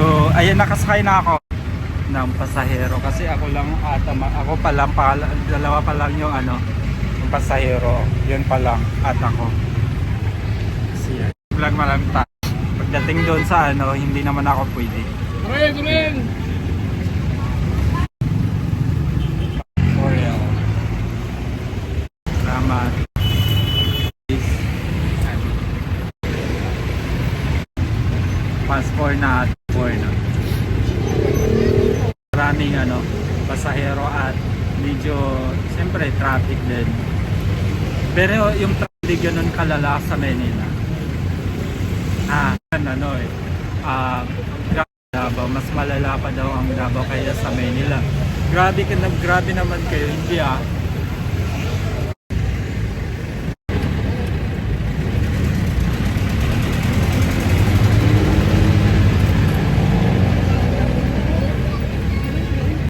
So, ayan, nakasakay na ako ng pasahero kasi ako lang ata, ako pa lang, dalawa pa lang yung ano, yung pasahero. Yun pa lang at ako. Kasi. Vlog malang ta. Pagdating doon sa ano, hindi naman ako pwede. Tuloy! Oreo. Salamat. Pass 4 na at 4 na. Maraming ano, pasahero at medyo, siyempre, traffic din. Pero yung traffic ganun kalala sa Manila. Ah, ano eh. Ah, Davao, mas malala pa daw ang Davao kaya sa Manila. Grabe ka grabe naman kayo, hindi ah.